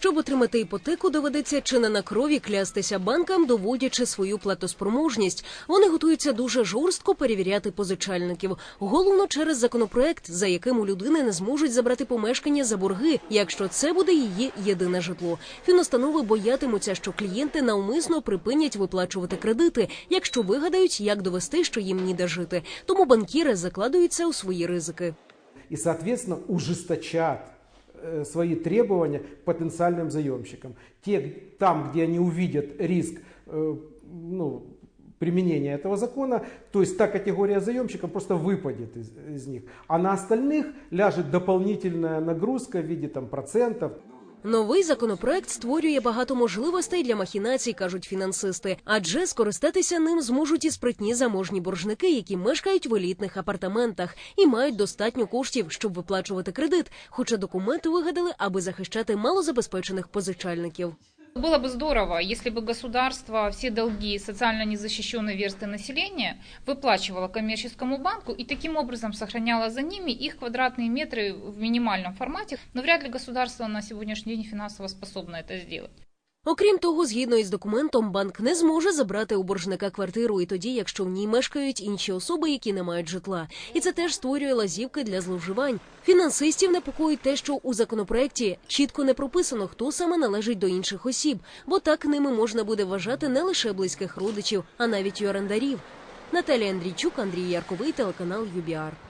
Щоб отримати іпотеку, доведеться чи не на крові клястися банкам, доводячи свою платоспроможність. Вони готуються дуже жорстко перевіряти позичальників. Головно через законопроект, за яким у людини не зможуть забрати помешкання за борги, якщо це буде її єдине житло. Фінустанови боятимуться, що клієнти навмисно припинять виплачувати кредити, якщо вигадають, як довести, що їм ніде жити. Тому банкіри закладуються у свої ризики. и, соответственно, ужесточат свои требования потенциальным заемщикам. Те, там, где они увидят риск э, ну, применения этого закона, то есть та категория заемщиков просто выпадет из, из них. А на остальных ляжет дополнительная нагрузка в виде там, процентов. Новий законопроект створює багато можливостей для махінацій, кажуть фінансисти. Адже скористатися ним зможуть і спритні заможні боржники, які мешкають в елітних апартаментах і мають достатньо коштів, щоб виплачувати кредит. Хоча документи вигадали, аби захищати малозабезпечених позичальників. Было бы здорово, если бы государство все долги социально незащищенной версты населения выплачивало коммерческому банку и таким образом сохраняло за ними их квадратные метры в минимальном формате. Но вряд ли государство на сегодняшний день финансово способно это сделать. Окрім того, згідно із документом, банк не зможе забрати у боржника квартиру і тоді, якщо в ній мешкають інші особи, які не мають житла. І це теж створює лазівки для зловживань. Фінансистів непокоїть те, що у законопроекті чітко не прописано, хто саме належить до інших осіб, бо так ними можна буде вважати не лише близьких родичів, а навіть й орендарів. Наталія Андрійчук, Андрій Ярковий, телеканал ЮБІАР.